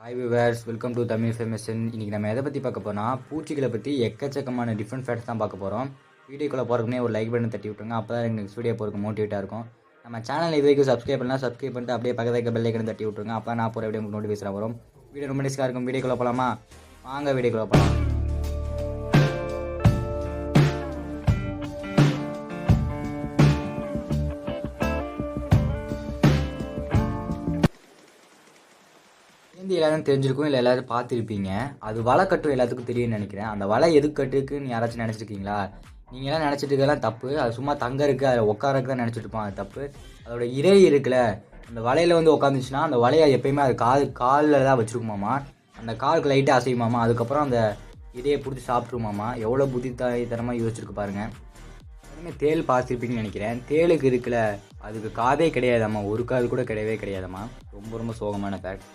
Hi viewers welcome to Tamil ஃபேமஸன் இன்றைக்கி நம்ம எதை பற்றி பார்க்க போனால் பூச்சிகளை பற்றி எக்கச்சக்கமான டிஃப்ரெண்ட் ஃபேக்ட்ஸ் தான் பார்க்க போகிறோம் வீடியோக்குள்ளே போகிறக்குனே ஒரு லைக் பட்டன் தட்டி விட்டுருங்க. அப்போ தான் எங்களுக்கு வீடியோ போகிறக்கு மோட்டிவேட்டாக இருக்கும். நம்ம சேனல் இது வரைக்கும் சப்ஸ்கிரைப் பண்ணலாம் சப்ஸ்கிரைப் பண்ணிட்டு அப்படியே பக்கத்தில் இருக்க பெல் ஐக்கன் தட்டி விட்டுருங்க. அப்போ நான் போகிற வீடியோ உங்களுக்கு நோட்டிஃபிகேஷன் வரும். வீடியோ ரொம்ப நிஸ்காக இருக்கும். வீடியோக்குள்ளே போகலாமா வாங்க வீடியோக்குள்ளே போகலாம் ஹிந்தி எல்லாரும் தெரிஞ்சிருக்கும் இல்லை எல்லாரும் பார்த்துருப்பீங்க. அது வலை கட்டும் எல்லாத்துக்கும் தெரியும்னு நினைக்கிறேன். அந்த வலை எது கட்டுக்குன்னு யாராச்சும் நினச்சிருக்கீங்களா? நீங்கள் எல்லாம் நினச்சிட்டு இருக்கலாம் தப்பு. அது சும்மா தங்க இருக்குது அதில் உட்காரக்கு தான் நினச்சிட்டு இருப்பான் அது தப்பு. அதோட இறை இருக்குல்ல அந்த வலையில் வந்து உட்காந்துச்சுன்னா அந்த வலையை எப்பயுமே அது கால் காலில் தான் வச்சுருக்குமாமா. அந்த காலுக்கு லைட்டாக அசையுமாமா. அதுக்கப்புறம் அந்த இதையை பிடிச்சி சாப்பிட்ருமாமா எவ்வளோ புத்தித்தனமாக யோசிச்சிருக்கு பாருங்க. இனிமே தேள் பார்த்துருப்பீங்கன்னு நினைக்கிறேன். தேளுக்கு இருக்குல்ல அதுக்கு காதே கிடையாதாம்மா. ஒரு காது கூட கிடையவே கிடையாதாம்மா. ரொம்ப ரொம்ப சோகமான ஃபேக்ட்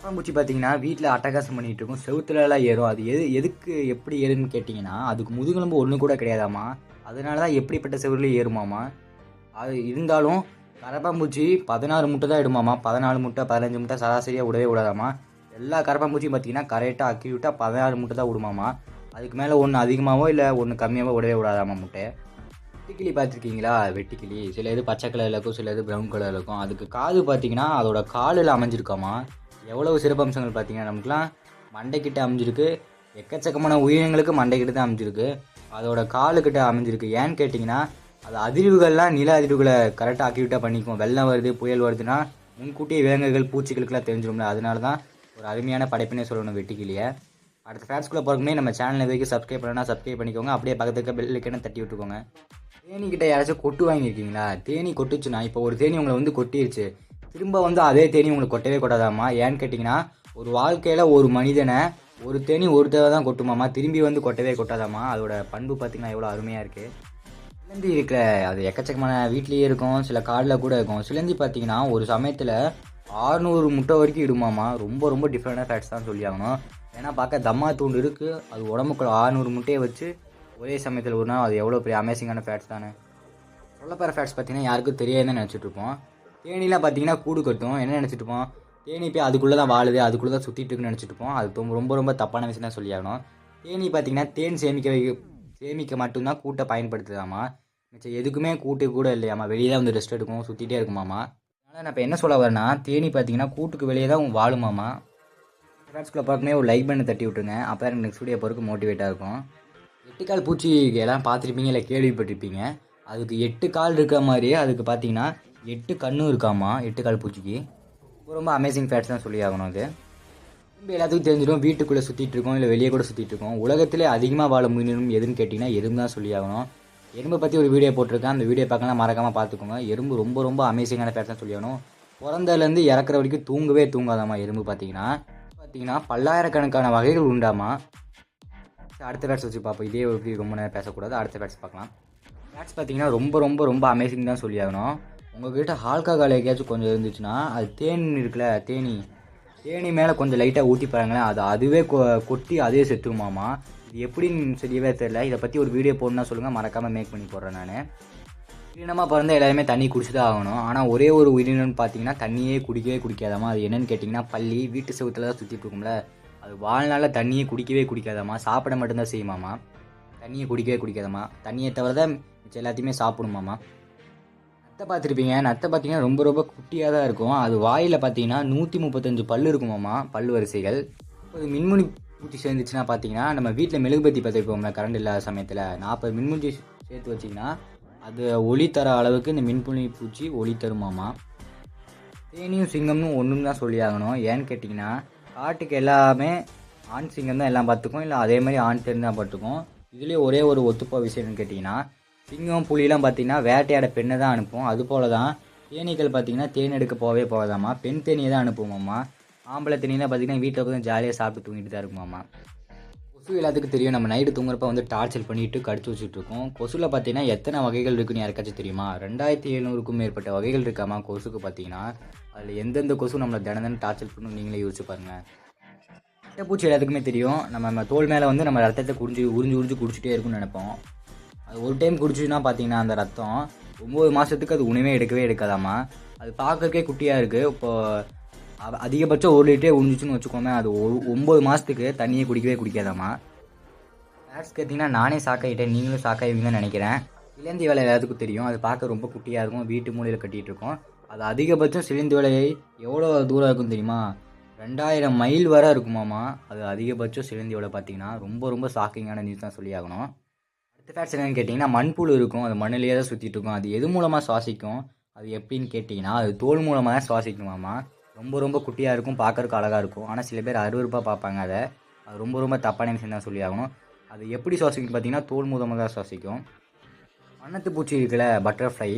கரப்பாம்பூச்சி பார்த்தீங்கன்னா வீட்டில் அட்டகாசம் பண்ணிகிட்டு இருக்கும். செவுத்துலலாம் ஏறும். அது எது எதுக்கு எப்படி ஏறுன்னு கேட்டிங்கன்னா அதுக்கு முதுகெலும்பு ஒன்று கூட கிடையாதாம்மா. அதனால தான் எப்படிப்பட்ட செவுருலையும் ஏறுமாமா அது இருந்தாலும் கரப்பாம்பூச்சி பதினாறு முட்டை தான் இடுமாமா பதினாலு முட்டை பதினஞ்சு முட்டை சராசரியாக விடவே விடாதாமா எல்லா கரப்பாம்பூச்சியும் பார்த்தீங்கன்னா கரெக்டாக அக்யூட்டாக பதினாறு முட்டை தான் விடுமாமா அதுக்கு மேலே ஒன்று அதிகமாகவோ இல்லை ஒன்று கம்மியாகவோ விடவே விடாதாமா முட்டை. வெட்டிக்கிளி பார்த்துருக்கீங்களா? வெட்டிக்கிளி. சில இது பச்சை கலரில் இருக்கும் சில இது ப்ரௌன் கலரில் இருக்கும். அதுக்கு காது பார்த்தீங்கன்னா அதோட காலில் அமைஞ்சிருக்காமா எவ்வளவு சிறப்பம்சங்கள் பார்த்தீங்கன்னா நமக்குலாம் மண்டைக்கிட்ட அமைஞ்சிருக்கு. எக்கச்சக்கமான உயிரினங்களுக்கு மண்டைக்கிட்ட தான் அமைஞ்சிருக்கு. அதோட காலுக்கிட்ட அமைஞ்சிருக்கு. ஏன்னு கேட்டிங்கன்னா அது அதிர்வுகள்லாம் நில அதிர்வுகளை கரெக்டாக ஆக்டிவிட்டாக பண்ணிக்கும். வெள்ளம் வருது புயல் வருதுன்னா முன்கூட்டியே விலங்குகள் பூச்சிகளுக்கெல்லாம் தெரிஞ்சிடும்ல அதனால தான் ஒரு அருமையான படைப்பினே சொல்லணும் வெட்டுக்கிளியை. அடுத்த ஃபேன்ஸ்குள்ளே போகிறக்குமே நம்ம சேனல் போய் வரைக்கும் சப்ஸ்கிரைப் பண்ணனா சப்ஸ்கிரைப் பண்ணிக்கோங்க. அப்படியே பக்கத்துக்கு இருக்க தட்டி விட்டுக்கோங்க. தேனி கிட்ட யாராச்சும் கொட்டு வாங்கியிருக்கீங்களா? தேனி கொட்டுச்சுன்னா இப்போ ஒரு தேனி உங்களை வந்து கொட்டிருச்சு. திரும்ப வந்து அதே தேனி உங்களுக்கு கொட்டவே கொட்டாதாம்மா? ஏன்னு கேட்டிங்கன்னா ஒரு வாழ்க்கையில் ஒரு மனிதனை ஒரு தேனி ஒரு தேவை தான் கொட்டுமாம்மா? திரும்பி வந்து கொட்டவே கொட்டாதாம்மா? அதோட பண்பு பார்த்தீங்கன்னா எவ்வளோ அருமையாக இருக்குது சிலந்தி இருக்கிற அது எக்கச்சக்கமான வீட்லேயே இருக்கும் சில காடில் கூட இருக்கும். சிலந்தி பார்த்தீங்கன்னா ஒரு சமயத்தில் ஆறுநூறு முட்டை வரைக்கும் இடுமாம்மா? ரொம்ப ரொம்ப டிஃப்ரெண்டான ஃபேட்ஸ் தான் சொல்லி ஆகணும். ஏன்னா பார்க்க தம்மா தூண்டு இருக்குது அது உடம்புக்குள்ள ஆறுநூறு முட்டையை வச்சு ஒரே சமயத்தில் ஒரு நாள் அது எவ்வளோ பெரிய அமேசிங்கான ஃபேட்ஸ் தானே? சொல்லப்போகிற ஃபேட்ஸ் பார்த்தீங்கன்னா யாருக்கும் தெரியாதுன்னு நினச்சிட்ருப்போம் தேனிலாம் பார்த்தீங்கன்னா கூடு கட்டும். என்ன நினச்சிட்டுப்போம்? தேனி போய் அதுக்குள்ளே தான் வாழுது அதுக்குள்ளே தான் சுற்றிட்டு இருக்குன்னு நினச்சிட்டு அது ரொம்ப ரொம்ப ரொம்ப தப்பான விஷயம் தான் சொல்லியாகணும். தேனி பார்த்தீங்கன்னா தேன் சேமிக்க வைக்க சேமிக்க மட்டும்தான் கூட்டை பயன்படுத்துதாமா மிச்சம் எதுக்குமே கூட்டு கூட இல்லையாமா வெளியே தான் வந்து ரெஸ்ட் எடுக்கும் சுற்றிட்டே இருக்குமாம்மா. அதனால் நான் இப்போ என்ன சொல்ல வரேன்னா தேனி பார்த்தீங்கன்னா கூட்டுக்கு வெளியே தான் வாழுமாமா ஃப்ரெண்ட்ஸ்குள்ளே பார்க்குமே ஒரு லைக் பண்ணி தட்டி விட்டுருங்க. அப்போ தான் எனக்கு நெக்ஸ்ட் வீடியோ போகிறதுக்கு மோட்டிவேட்டாக இருக்கும். எட்டுக்கால் பூச்சி எல்லாம் பார்த்துருப்பீங்க இல்லை கேள்விப்பட்டிருப்பீங்க. அதுக்கு எட்டு கால் இருக்க மாதிரியே அதுக்கு பார்த்தீங்கன்னா எட்டு கண்ணும் இருக்காமா எட்டு கால் பூச்சிக்கு. ரொம்ப அமேசிங் ஃபேட்ஸ் தான் சொல்லி ஆகணும் அது. திரும்ப எல்லாத்துக்கும் தெரிஞ்சிடும் வீட்டுக்குள்ளே சுற்றிட்டு இருக்கோம் இல்லை வெளியே கூட சுற்றிட்டு இருக்கோம். உலகத்திலே அதிகமாக வாழ உயிரினம் எதுன்னு கேட்டிங்கன்னா எறும்பு தான் சொல்லி ஆகணும் எறும்பை பற்றி ஒரு வீடியோ போட்டிருக்கேன். அந்த வீடியோ பார்க்கலாம் மறக்காமல் பார்த்துக்கோங்க. எறும்பு ரொம்ப ரொம்ப அமேசிங்கான ஃபேட்ஸ் தான் சொல்லி ஆகணும் பிறந்ததுலேருந்து இறக்குற வரைக்கும் தூங்கவே தூங்காதாமா எறும்பு பார்த்தீங்கன்னா. பார்த்தீங்கன்னா பல்லாயிரக்கணக்கான வகைகள் உண்டாமா அடுத்த ஃபேட்ஸ் வச்சு பார்ப்போம். இதே எப்படி ரொம்ப நேரம் பேசக்கூடாது. அடுத்த ஃபேட்ஸ் பார்க்கலாம். ஃபேட்ஸ் பார்த்தீங்கன்னா ரொம்ப ரொம்ப ரொம்ப அமேசிங் தான் சொல்லி ஆகணும் உங்கள்கிட்ட ஆல்கஹால் எங்கேயாச்சும் கொஞ்சம் இருந்துச்சுன்னா அது தேன் இருக்குல்ல தேனி. தேனி மேலே கொஞ்சம் லைட்டாக ஊற்றி பாருங்களேன். அது அதுவே கொ கொட்டி அதே செத்துருமாமா? இது எப்படின்னு தெரியவே தெரில இதை பற்றி ஒரு வீடியோ போடணும்னா சொல்லுங்கள் மறக்காமல் மேக் பண்ணி போடுறேன் நான். உயிரினமாக பிறந்த எல்லாருமே தண்ணி குடிச்சு தான் ஆகணும். ஆனால் ஒரே ஒரு உயிரினம்னு பார்த்தீங்கன்னா தண்ணியே குடிக்கவே குடிக்காதாமா அது என்னன்னு கேட்டிங்கன்னா பள்ளி வீட்டு செவத்தில் தான் சுற்றிட்டு இருக்கும்ல. அது வாழ்நாளில் தண்ணியே குடிக்கவே குடிக்காதாமா சாப்பிட மட்டும்தான் செய்யுமாமா தண்ணியை குடிக்கவே குடிக்காதம்மா. தண்ணியை தவிர தான் மிச்சம் எல்லாத்தையுமே சாப்பிடுமாம்மா. நத்தை பார்த்துருப்பீங்க. நத்தை பார்த்தீங்கன்னா ரொம்ப ரொம்ப குட்டியாக தான் இருக்கும். அது வாயில் பார்த்தீங்கன்னா நூற்றி முப்பத்தஞ்சு பல் இருக்குமாம்மா பல் வரிசைகள். ஒரு மின்முனி பூச்சி சேர்ந்துச்சுன்னா பார்த்தீங்கன்னா நம்ம வீட்டில் மெழுகுபத்தி பார்த்துருப்போம்ல கரண்ட் இல்லாத சமயத்தில். நாற்பது மின்முச்சி சேர்த்து வச்சிங்கன்னா அது ஒளி தர அளவுக்கு இந்த மின்புனி பூச்சி ஒளி தருமாமா தேனியும் சிங்கம்னு ஒன்றும் தான் சொல்லி ஆகணும் ஏன்னு கேட்டிங்கன்னா காட்டுக்கு எல்லாமே ஆண் சிங்கம் தான் எல்லாம் பார்த்துக்கும். இல்லை அதே மாதிரி ஆண் தேன் தான் பார்த்துக்கும். இதுலேயே ஒரே ஒரு ஒத்துப்போ விஷயம்னு கேட்டிங்கன்னா சிங்கம் புலிலாம் பார்த்தீங்கன்னா வேட்டையாட பெண்ணை தான் அனுப்பும் அதுபோல தான் தேனீக்கள் பார்த்தீங்கன்னா தேன் எடுக்க போகவே போகாதாம்மா. பெண் தேனியை தான் அனுப்புவோம்மா ஆம்பளை தேனியெல்லாம் பார்த்தீங்கன்னா வீட்டில் உட்காந்து ஜாலியாக சாப்பிட்டு தூங்கிட்டு தான் இருக்குமாம்மா. கொசு எல்லாத்துக்கும் தெரியும். நம்ம நைட்டு தூங்குறப்ப வந்து டார்ச்சர் பண்ணிட்டு கடிச்சு வச்சுட்டு இருக்கோம். கொசுவில் பார்த்தீங்கன்னா எத்தனை வகைகள் இருக்குன்னு யாருக்காச்சும் தெரியுமா? ரெண்டாயிரத்தி எழுநூறுக்கும் மேற்பட்ட வகைகள் இருக்காமா கொசுக்கு பார்த்தீங்கன்னா அதில் எந்தெந்த கொசு நம்மளை தினம் தினம் டார்ச்சர் பண்ணணும் நீங்களே யோசிச்சு பாருங்கள் பூச்சி எல்லாத்துக்குமே தெரியும். நம்ம நம்ம தோல் மேலே வந்து நம்ம ரத்தத்தை குடிஞ்சு உறிஞ்சு உறிஞ்சு குடிச்சிட்டே இருக்கும்னு நினைப்போம். அது ஒரு டைம் குடிச்சுன்னா பார்த்தீங்கன்னா அந்த ரத்தம் ஒம்பது மாதத்துக்கு அது உணவே எடுக்கவே எடுக்காதாமா. அது பார்க்கறக்கே குட்டியாக இருக்குது இப்போ அதிகபட்சம் ஒரு லிட்டரே உறிஞ்சிச்சுன்னு வச்சுக்கோமே அது ஒம்பது மாதத்துக்கு தண்ணியை குடிக்கவே குடிக்காதாமா. ஃபேட்ஸ் கேட்டிங்கன்னா நானே சாக்காயிட்டேன் நீங்களும் சாக்காயிருவீங்கன்னு நினைக்கிறேன். சிலந்தி வேலை எல்லாத்துக்கும் தெரியும். அது பார்க்க ரொம்ப குட்டியாக இருக்கும். வீட்டு மூலையில் கட்டிகிட்டு இருக்கோம். அது அதிகபட்சம் சிலந்தி வேலையை எவ்வளோ தூரம் இருக்கும் தெரியுமா? ரெண்டாயிரம் மைல் வரை இருக்குமாமா அது அதிகபட்சம் சிலந்தி பார்த்தீங்கன்னா ரொம்ப ரொம்ப ஷாக்கிங்கான நியூஸ் தான் சொல்லி ஆகணும். அடுத்த ஃபேக்ட்ஸ் என்னென்னு கேட்டிங்கன்னா மண்புழு இருக்கும். அது மண்ணிலேயே தான் சுற்றிட்டு இருக்கும். அது எது மூலமாக சுவாசிக்கும்? அது எப்படின்னு கேட்டிங்கன்னா அது தோல் மூலமாக தான் சுவாசிக்குமாமா ரொம்ப ரொம்ப குட்டியாக இருக்கும். பார்க்குறக்கு அழகாக இருக்கும். ஆனால் சில பேர் அருவருப்பாக பார்ப்பாங்க அதை. அது ரொம்ப ரொம்ப தப்பான விஷயம் தான் சொல்லி ஆகணும். அது எப்படி சுவாசிக்கும் பார்த்தீங்கன்னா தோல் மூலமாக தான் சுவாசிக்கும். வண்ணத்து பூச்சி இருக்கல பட்டர்ஃப்ளை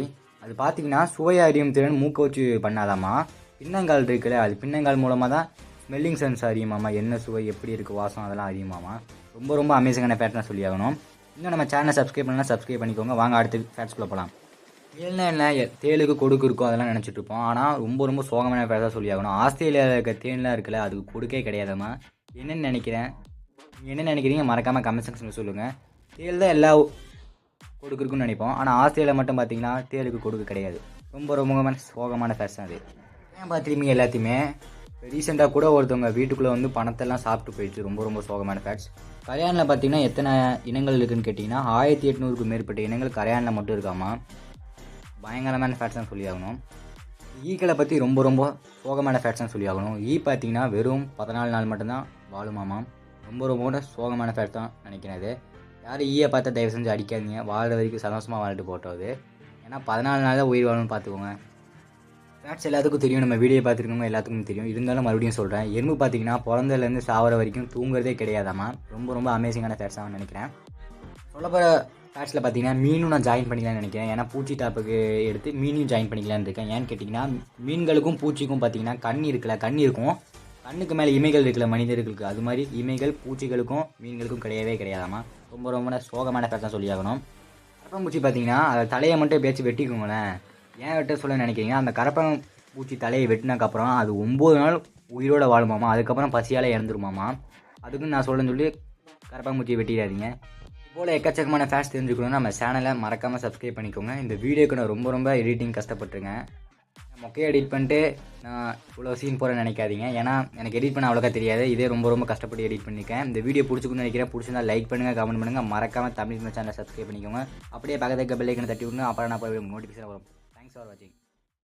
அது பார்த்தீங்கன்னா சுவை அறியும் திறன் மூக்க வச்சு பண்ணாதாம்மா. பின்னங்கால் இருக்குல்ல அது பின்னங்கால் மூலமாக தான் ஸ்மெல்லிங் சென்ஸ் அறியுமாமா என்ன சுவை எப்படி இருக்குது வாசம் அதெல்லாம் அறியுமாமா ரொம்ப ரொம்ப அமேசிங்கான ஃபேட்னா சொல்லி ஆகணும். இன்னும் நம்ம சேனலை சப்ஸ்கிரைப் பண்ணலாம் சப்ஸ்கிரைப் பண்ணிக்கோங்க. வாங்க அடுத்து ஃபேட்ஸ்குள்ளே போகலாம் தேல்னா என்ன தேலுக்கு தேளுக்கு கொடுக்கு இருக்கும் அதெல்லாம் நினச்சிட்டு இருப்போம். ஆனால் ரொம்ப ரொம்ப சோகமான ஃபேட்டாக சொல்லி ஆகணும். ஆஸ்திரேலியாவில் இருக்க தேன்லாம் இருக்குல்ல அதுக்கு கொடுக்கே கிடையாதாம்மா. என்னென்னு நினைக்கிறேன்? நீங்கள் என்ன நினைக்கிறீங்க மறக்காமல் கமெண்ட் செக்ஷனில் சொல்லுங்கள் தேல் தான் எல்லா கொடுக்குறக்குன்னு நினைப்போம். ஆனால் ஆஸ்திரேலியா மட்டும் பார்த்தீங்கன்னா தேலுக்கு கொடுக்கு கிடையாது. ரொம்ப ரொம்ப சோகமான ஃபேஷன் அது. ஏன் பார்த்துருப்பீங்க எல்லாத்தையுமே? ரீசெண்டாக கூட ஒருத்தவங்க வீட்டுக்குள்ளே வந்து பணத்தெல்லாம் சாப்பிட்டு போயிடுச்சு. ரொம்ப ரொம்ப சோகமான ஃபேட்ஸ் கரையானில் பார்த்தீங்கன்னா எத்தனை இனங்கள் இருக்குன்னு கேட்டிங்கன்னா ஆயிரத்தி எட்நூறுக்கு மேற்பட்ட இனங்கள் கரையானில் மட்டும் இருக்காமா? பயங்கரமான ஃபேட்ஸ் தான் சொல்லி ஆகணும் ஈக்களை பற்றி ரொம்ப ரொம்ப சோகமான ஃபேட்ஸ் தான் சொல்லி ஆகணும் ஈ பார்த்தீங்கன்னா வெறும் பதினாலு நாள் மட்டும்தான் வாழுமாமா? ரொம்ப ரொம்ப சோகமான ஃபேட் தான் நினைக்கிறது யாரும் ஈயை பார்த்தா தயவு செஞ்சு அடிக்காதீங்க. வாழ்கிற வரைக்கும் சந்தோஷமாக வாழ்ந்துட்டு போட்டோம் அது. ஏன்னா பதினாலு நாள் தான் உயிர் வாழணும்னு பார்த்துக்கோங்க. ஃபேட்ஸ் எல்லாத்துக்கும் தெரியும். நம்ம வீடியோ பார்த்துருக்கவங்க எல்லாத்துக்கும் தெரியும். இருந்தாலும் மறுபடியும் சொல்கிறேன் எறும்பு பார்த்தீங்கன்னா பிறந்ததுலேருந்து சாவர வரைக்கும் தூங்குறதே கிடையாதாம்மா. ரொம்ப ரொம்ப அமேசிங்கான ஃபேட்ஸாக நினைக்கிறேன். சொல்லப்போகிற ஃபேட்ஸில் பார்த்தீங்கன்னா மீனும் நான் ஜாயின் பண்ணிக்கலாம்னு நினைக்கிறேன். ஏன்னா பூச்சி டாப்புக்கு எடுத்து மீனையும் ஜாயின் பண்ணிக்கலாம்னு இருக்கேன். ஏன்னு கேட்டிங்கன்னா மீன்களுக்கும் பூச்சிக்கும் பார்த்தீங்கன்னா கண் இருக்கல கண் இருக்கும். கண்ணுக்கு மேலே இமைகள் இருக்கல மனிதர்களுக்கு. அது மாதிரி இமைகள் பூச்சிகளுக்கும் மீன்களுக்கும் கிடையவே கிடையாதாம்மா. ரொம்ப ரொம்ப சோகமான ஃபேட்ஸ் தான் சொல்லியாகணும். கரப்பாம்பூச்சி பார்த்தீங்கன்னா அதை தலையை மட்டும் பேச்சு வெட்டிக்கோங்களேன். ஏன் வெட்ட சொல்ல நினைக்கிறீங்க? அந்த கரப்பாம்பூச்சி தலையை வெட்டினக்கப்புறம் அது ஒம்பது நாள் உயிரோட வாழுமாமா? அதுக்கப்புறம் பசியால் இறந்துருமாமா? அதுக்கும் நான் சொல்லுன்னு சொல்லி கரப்பான் பூச்சியை வெட்டிடாதீங்க. போல் எக்கச்சக்கமான ஃபேஷ் தெரிஞ்சுக்கணும்னா நம்ம சேனலை மறக்காமல் சப்ஸ்கிரைப் பண்ணிக்கோங்க. இந்த வீடியோக்கு நான் ரொம்ப ரொம்ப எடிட்டிங் கஷ்டப்பட்டுருங்க மொக்கையை எடிட் பண்ணிட்டு நான் இவ்வளோ சீன் போகிற நினைக்காதீங்க. ஏன்னா எனக்கு எடிட் பண்ண அவ்வளோக்கா தெரியாது. இதே ரொம்ப ரொம்ப கஷ்டப்பட்டு எடிட் பண்ணியிருக்கேன். இந்த வீடியோ பிடிச்சிக்கணும்னு நினைக்கிறேன். பிடிச்சிருந்தா லைக் பண்ணுங்கள் கமெண்ட் பண்ணுங்கள் மறக்காமல் தமிழ் சேனலை சப்ஸ்கிரைப் பண்ணிக்கோங்க. அப்படியே பக்கத்துக்கு பெல்லைக்கனை தட்டி விடுங்க. அப்புறம் நான் போய் நோட்டிஃபிகேஷன் வரும். Thanks for